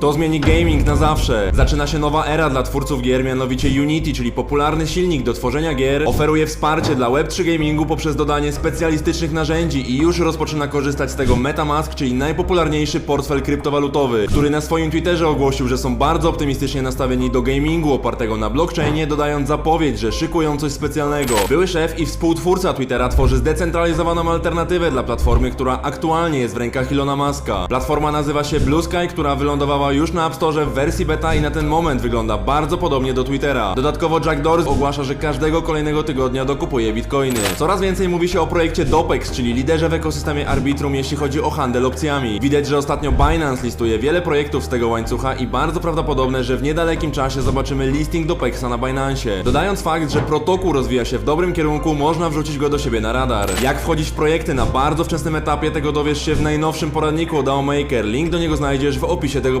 To zmieni gaming na zawsze. Zaczyna się nowa era dla twórców gier, mianowicie Unity, czyli popularny silnik do tworzenia gier, oferuje wsparcie dla Web3 gamingu poprzez dodanie specjalistycznych narzędzi i już rozpoczyna korzystać z tego MetaMask, czyli najpopularniejszy portfel kryptowalutowy, który na swoim Twitterze ogłosił, że są bardzo optymistycznie nastawieni do gamingu opartego na blockchainie, dodając zapowiedź, że szykują coś specjalnego. Były szef i współtwórca Twittera tworzy zdecentralizowaną alternatywę dla platformy, która aktualnie jest w rękach Ilona Maska. Platforma nazywa się Blue Sky, która wylądowała już na App Store w wersji beta i na ten moment wygląda bardzo podobnie do Twittera. Dodatkowo Jack Dorsey ogłasza, że każdego kolejnego tygodnia dokupuje bitcoiny. Coraz więcej mówi się o projekcie Dopex, czyli liderze w ekosystemie Arbitrum, jeśli chodzi o handel opcjami. Widać, że ostatnio Binance listuje wiele projektów z tego łańcucha i bardzo prawdopodobne, że w niedalekim czasie zobaczymy listing Dopexa na Binance. Dodając fakt, że protokół rozwija się w dobrym kierunku, można wrzucić go do siebie na radar. Jak wchodzić w projekty na bardzo wczesnym etapie, tego dowiesz się w najnowszym poradniku od Maker. Link do niego znajdziesz w opisie tego profilu.